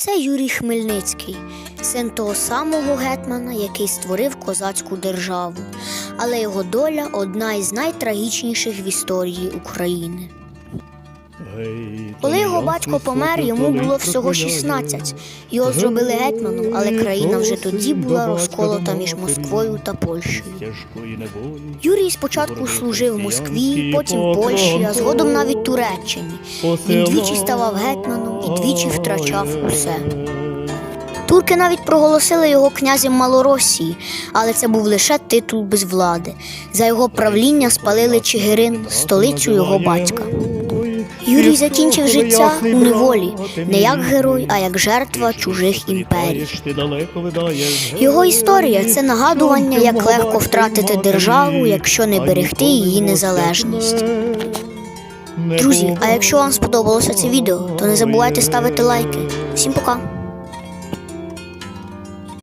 Це Юрій Хмельницький, син того самого гетмана, який створив козацьку державу. Але його доля одна із найтрагічніших в історії України. Коли його батько помер, йому було всього 16. Його зробили гетьманом, але країна вже тоді була розколота між Москвою та Польщею. Юрій спочатку служив в Москві, потім Польщі, а згодом навіть Туреччині. Він двічі ставав гетьманом і двічі втрачав усе. Турки навіть проголосили його князем Малоросії, але це був лише титул без влади. За його правління спалили Чигирин, столицю його батька. Юрій закінчив життя у неволі, не як герой, а як жертва чужих імперій. Його історія це нагадування, як легко втратити державу, якщо не берегти її незалежність. Друзі, а якщо вам сподобалося це відео, то не забувайте ставити лайки. Всім пока!